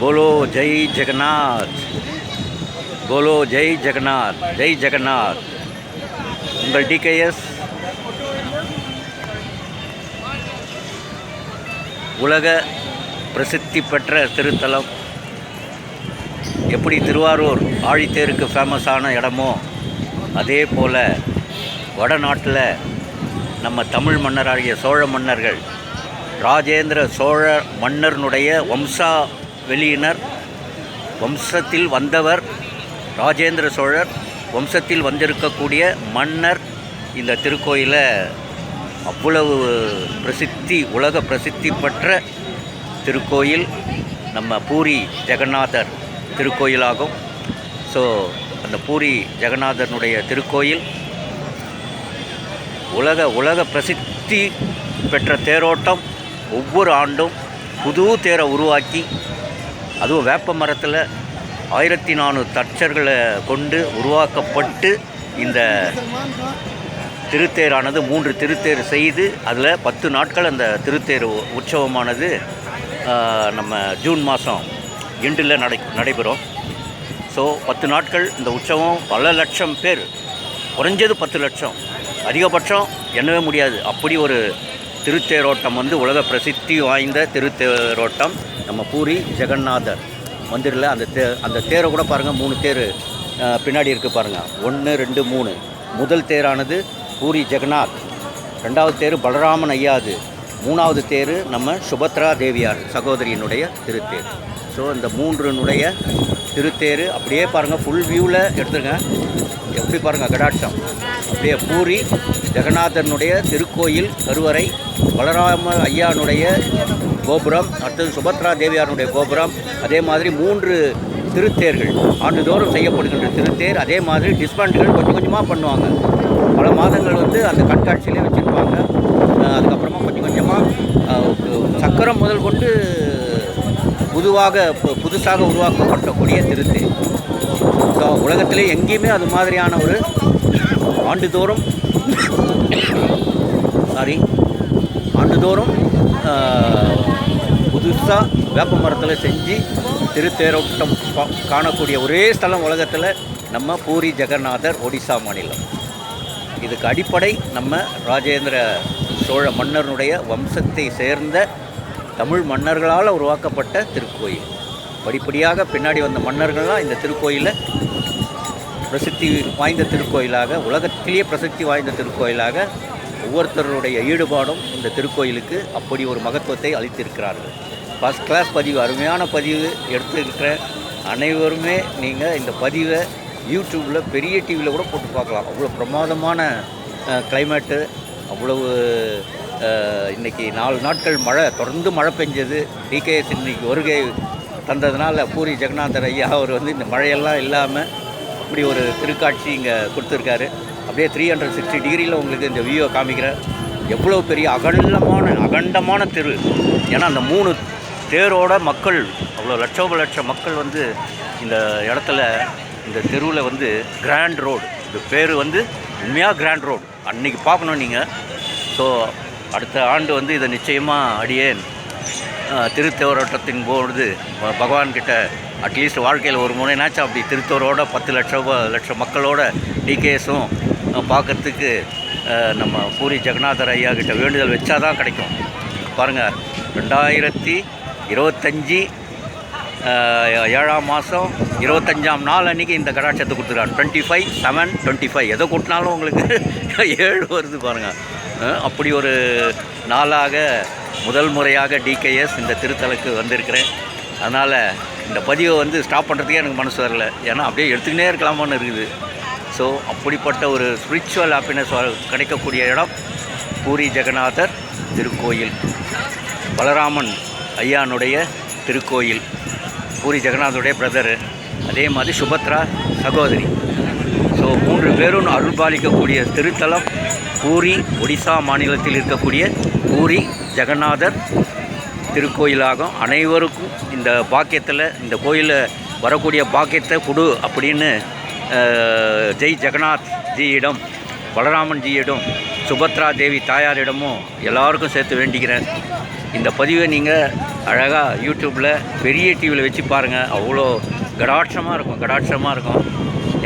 બોલો જય જગન્નાથ બોલો જય જગન્નાથ જય જગન્નાથ உங்கள் டிகேஎஸ் உலக பிரசித்தி பெற்ற திருத்தலம். எப்படி திருவாரூர் ஆழித்தேருக்கு ஃபேமஸான இடமோ அதே போல் வடநாட்டில் நம்ம தமிழ் மன்னராகிய சோழ மன்னர்கள் ராஜேந்திர சோழ மன்னர்னுடைய வம்சா வெளியினர் வம்சத்தில் வந்தவர் ராஜேந்திர சோழர் வம்சத்தில் வந்திருக்கக்கூடிய மன்னர் இந்த திருக்கோயிலை அவ்வளவு பிரசித்தி உலக பிரசித்தி பெற்ற திருக்கோயில் நம்ம பூரி ஜெகநாதர் திருக்கோயிலாகும். ஸோ அந்த பூரி ஜெகநாதனுடைய திருக்கோயில் உலக உலக பிரசித்தி பெற்ற தேரோட்டம் ஒவ்வொரு ஆண்டும் புது தேரை உருவாக்கி அதுவும் வேப்ப மரத்தில் ஆயிரத்தி நானூறு தச்சர்களை கொண்டு உருவாக்கப்பட்டு இந்த திருத்தேரானது மூன்று திருத்தேர் செய்து அதில் பத்து நாட்கள் அந்த திருத்தேர் உற்சவமானது நம்ம ஜூன் மாதம் எண்டில் நடை நடைபெறும். ஸோ பத்து நாட்கள் இந்த உற்சவம் பல லட்சம் பேர் குறைஞ்சது பத்து லட்சம். அதிகபட்சம் எண்ணவே முடியாது. அப்படி ஒரு திருத்தேரோட்டம் வந்து உலக பிரசித்தி வாய்ந்த திருத்தேரோட்டம். நம்ம பூரி ஜெகநாதர் மந்திரில் அந்த தே அந்த தேரை கூட பாருங்கள் மூணு தேர். பின்னாடி இருக்குது பாருங்கள் ஒன்று ரெண்டு மூணு. முதல் தேரானது பூரி ஜெகநாத். ரெண்டாவது தேர் பலராமன் ஐயாது மூணாவது தேர் நம்ம சுபத்ரா தேவியார் சகோதரியினுடைய திருத்தேர். ஸோ இந்த மூன்றினுடைய திருத்தேர். அப்படியே பாருங்கள் ஃபுல் வியூவில் எடுத்துருங்க எப்படி பாருங்கள் கடாட்சம். அப்படியே பூரி ஜெகநாதனுடைய திருக்கோயில் கருவறை பலராம ஐயானுடைய கோபுரம் அடுத்தது சுபத்ரா தேவியாருடைய கோபுரம் அதே மாதிரி மூன்று திருத்தேர்கள். ஆண்டுதோறும் செய்யப்படுகின்ற திருத்தேர் அதே மாதிரி டிஸ்பேண்ட்கள் கொஞ்சம் கொஞ்சமாக பண்ணுவாங்க. பல மாதங்கள் வந்து அந்த கண்காட்சியிலே வச்சுருப்பாங்க. அதுக்கப்புறமா கொஞ்சம் கொஞ்சமாக சக்கரம் முதல் கொண்டு புதுவாக பு- புதுசாக உருவாக்கப்படக்கூடிய திருத்தேர் ஸோ உலகத்திலே எங்கேயுமே அது மாதிரியான ஒரு ஆண்டுதோறும் சாரி ஆண்டுதோறும் புதுசாக வேப்ப மரத்தில் செஞ்சு திருத்தேரோட்டம் காணக்கூடிய ஒரே ஸ்தலம் உலகத்தில் நம்ம பூரி ஜெகநாதர் ஒடிசா மாநிலம். இதுக்கு அடிப்படை நம்ம ராஜேந்திர சோழ மன்னருடைய வம்சத்தை சேர்ந்த தமிழ் மன்னர்களால் உருவாக்கப்பட்ட திருக்கோயில். படிப்படியாக பின்னாடி வந்த மன்னர்கள்லாம் இந்த திருக்கோயிலை பிரசித்தி வாய்ந்த திருக்கோயிலாக உலகத்திலேயே பிரசித்தி வாய்ந்த திருக்கோயிலாக ஒவ்வொருத்தருடைய ஈடுபாடும் இந்த திருக்கோயிலுக்கு அப்படி ஒரு மகத்துவத்தை அளித்திருக்கிறார்கள். ஃபஸ்ட் கிளாஸ் பதிவு அருமையான பதிவு எடுத்துருக்கிற அனைவருமே நீங்கள் இந்த பதிவை யூடியூப்பில் பெரிய டிவியில் கூட போட்டு பார்க்கலாம். அவ்வளோ பிரமாதமான கிளைமேட்டு அவ்வளவு இன்றைக்கி இன்னைக்கு நாலு நாட்கள் மழை தொடர்ந்து மழை பெஞ்சது. டிகேஎஸ் இன்னைக்கு வருகை தந்ததுனால பூரி ஜெகநாதர் ஐயா அவர் வந்து இந்த மழையெல்லாம் இல்லாமல் அப்படி ஒரு திருக்காட்சி இங்கே கொடுத்துருக்காரு. அப்படியே த்ரீ ஹண்ட்ரட் சிக்ஸ்டி டிகிரியில் உங்களுக்கு இந்த வியூவை காமிக்கிறேன். எவ்வளோ பெரிய அகண்டமான அகண்டமான தெரு. ஏன்னா அந்த மூணு தேரோட மக்கள் அவ்வளோ லட்சோப லட்சம் மக்கள் வந்து இந்த இடத்துல இந்த தெருவில் வந்து கிராண்ட் ரோடு இந்த பேர் வந்து உண்மையாக கிராண்ட் ரோடு அன்றைக்கி பார்க்கணும் நீங்கள் ஸோ அடுத்த ஆண்டு வந்து இதை நிச்சயமாக அடியேன். திருத்தேவரோட்டத்தின் திருத்தேரோட்டத்தின் பொழுது பகவான்கிட்ட அட்லீஸ்ட் வாழ்க்கையில் ஒரு முறைனாச்சும் அப்படி திருத்தோரோட பத்து லட்சம் லட்சம் மக்களோட டிகேஎஸும் பார்க்கறதுக்கு நம்ம பூரி ஜெகநாதர் ஐயா கிட்ட வேண்டுதல் வச்சா தான் கிடைக்கும். பாருங்கள் ரெண்டாயிரத்தி இருபத்தஞ்சி ஏழாம் மாதம் இருபத்தஞ்சாம் நாள் அன்றைக்கி இந்த கடாட்சத்தை கொடுத்துருக்காரு. Twenty five seven twenty five எதை கூட்டினாலும் உங்களுக்கு ஏழு வருது பாருங்கள் அப்படி ஒரு நாளாக முதல் முறையாக டிகேஎஸ் இந்த திருத்தலுக்கு வந்திருக்கிறேன். அதனால் இந்த பதிவை வந்து ஸ்டாப் பண்ணுறதுக்கே எனக்கு மனசு வரல. ஏன்னா அப்படியே எடுத்துக்கினே இருக்கலாமான்னு இருக்குது. ஸோ அப்படிப்பட்ட ஒரு ஸ்பிரிச்சுவல் ஹாப்பினஸ் கிடைக்கக்கூடிய இடம் பூரி ஜெகநாதர் திருக்கோயில். பலராமன் ஐயானுடைய திருக்கோயில். பூரி ஜெகநாதருடைய பிரதரு. அதே மாதிரி சுபத்ரா சகோதரி. ஸோ மூன்று பேரும் அருள்பாலிக்கக்கூடிய திருத்தலம் பூரி ஒடிசா மாநிலத்தில் இருக்கக்கூடிய பூரி ஜெகநாதர் திருக்கோயிலாகும். அனைவருக்கும் இந்த பாக்கியத்தில் இந்த கோயிலில் வரக்கூடிய பாக்கியத்தை கொடு அப்படின்னு ஜெய் ஜெகநாத் ஜியிடம் பலராமன்ஜியிடம் சுபத்ரா தேவி தாயாரிடமும் எல்லாருக்கும் சேர்த்து வேண்டிக்கிறேன். இந்த பதிவை நீங்கள் அழகாக யூடியூப்பில் பெரிய டிவியில் வச்சு பாருங்கள் அவ்வளோ கடாட்சமாக இருக்கும் கடாட்சமாக இருக்கும்.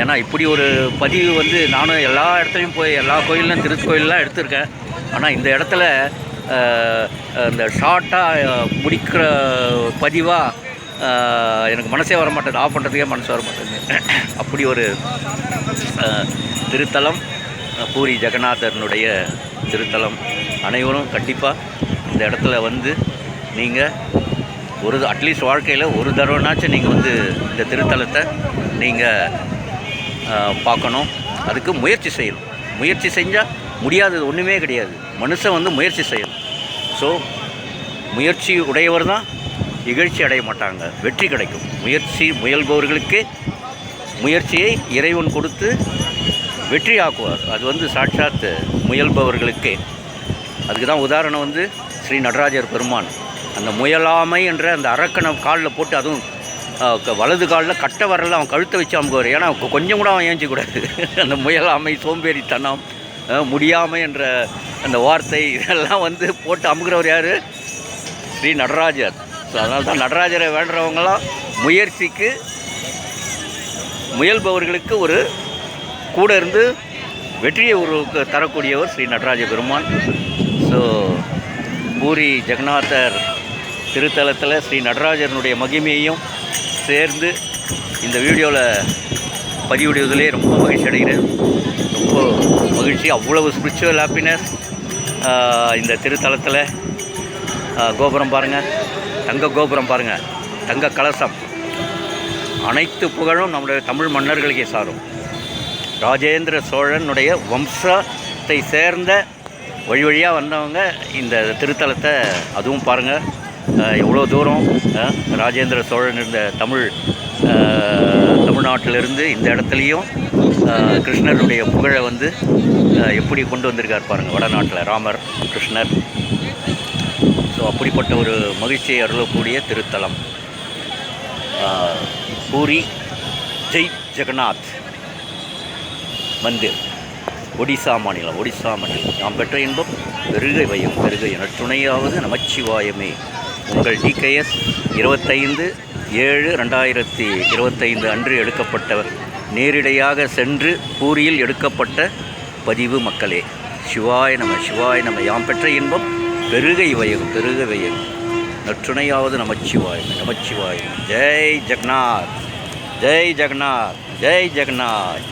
ஏன்னா இப்படி ஒரு பதிவு வந்து நானும் எல்லா இடத்துலையும் போய் எல்லா கோயிலும் திருக்கோயிலெலாம் எடுத்திருக்கேன். ஆனால் இந்த இடத்துல இந்த ஷார்ட்டாக முடிக்கிற பதிவாக எனக்கு மனசே வர மாட்டேது ஆஃப் பண்ணுறதுக்கே மனசு வர மாட்டேங்குது அப்படி ஒரு திருத்தலம் பூரி ஜெகநாதனுடைய திருத்தலம் அனைவரும் கண்டிப்பாக இந்த இடத்துல வந்து நீங்கள் ஒரு அட்லீஸ்ட் வாழ்க்கையில் ஒரு தடவைனாச்சும் நீங்கள் வந்து இந்த திருத்தலத்தை நீங்கள் பார்க்கணும். அதுக்கு முயற்சி செய்யணும். முயற்சி செஞ்சால் முடியாதது ஒன்றுமே கிடையாது. மனுஷன் வந்து முயற்சி செய்யணும். ஸோ முயற்சி உடையவர் தான் இகழ்ச்சி அடைய மாட்டாங்க. வெற்றி கிடைக்கும். முயற்சி முயல்பவர்களுக்கு முயற்சியை இறைவன் கொடுத்து வெற்றி ஆக்குவார் அது வந்து சாட்சாத் முயல்பவர்களுக்கே. அதுக்கு தான் உதாரணம் வந்து ஸ்ரீ நடராஜர் பெருமான். அந்த முயலாமை என்ற அந்த அரக்கனை காலில் போட்டு அதுவும் வலது காலில் கட்டை வரல அவன் கழுத்தை வச்சு அமுக்குவார். ஏன்னா கொஞ்சம் கூட அவன் ஏஞ்சிக்கூடாது. அந்த முயலாமை சோம்பேறித்தனம் முடியாமை என்ற அந்த வார்த்தை இதெல்லாம் வந்து போட்டு அமுக்கிறவர் யார்? ஸ்ரீ நடராஜர். ஸோ அதனால தான் நடராஜரை வேண்டுறவங்களாம் முயற்சிக்கு முயல்பவர்களுக்கு ஒரு கூட இருந்து வெற்றியை ஒரு தரக்கூடியவர் ஸ்ரீ நடராஜ பெருமான். ஸோ பூரி ஜெகநாதர் திருத்தலத்தில் ஸ்ரீ நடராஜனுடைய மகிமையையும் சேர்ந்து இந்த வீடியோவில் பதிவிடுவதிலே ரொம்ப மகிழ்ச்சி அடைகிறேன். ரொம்ப மகிழ்ச்சி. அவ்வளவு ஸ்பிரிச்சுவல் ஹாப்பினஸ் இந்த திருத்தலத்தில். கோபுரம் பாருங்கள் தங்க கோபுரம் பாருங்கள் தங்க கலசம். அனைத்து புகழும் நம்முடைய தமிழ் மன்னர்களுக்கே சாரும். ராஜேந்திர சோழனுடைய வம்சத்தை சேர்ந்த வழி வழியாக வந்தவங்க இந்த திருத்தலத்தை அதுவும் பாருங்கள் எவ்வளோ தூரம் ராஜேந்திர சோழன் இருந்த தமிழ் தமிழ்நாட்டிலிருந்து இந்த இடத்துலையும் கிருஷ்ணருடைய புகழை வந்து எப்படி கொண்டு வந்திருக்கார் பாருங்கள் வடநாட்டில் ராமர் கிருஷ்ணர். ஸோ அப்படிப்பட்ட ஒரு மகிழ்ச்சியை அருளக்கூடிய திருத்தலம். பூரி ஜெய் ஜெகநாத் மந்திர். ஒடிசா மாநிலம் ஒடிசா மாநிலம். நாம் பெற்ற இன்பம் பெருகை வயம் பெருகை நற்றுணையாவது நமச்சிவாயமே. உங்கள் டிகேஎஸ் இருபத்தைந்து ஏழு ரெண்டாயிரத்தி இருபத்தைந்து அன்று எடுக்கப்பட்ட நேரிடையாக சென்று பூரியில் எடுக்கப்பட்ட பதிவு மக்களே. சிவாய் நம சிவாய் நம. யாம் பெற்ற இன்பம் பெருகை வையகம் பெருக வையகம். நற்றுணையாவது நமச்சிவாய் நமச்சிவாய் ஜெய் ஜெகநாத் ஜெய் ஜெகநாத் ஜெய் ஜெகநாத்.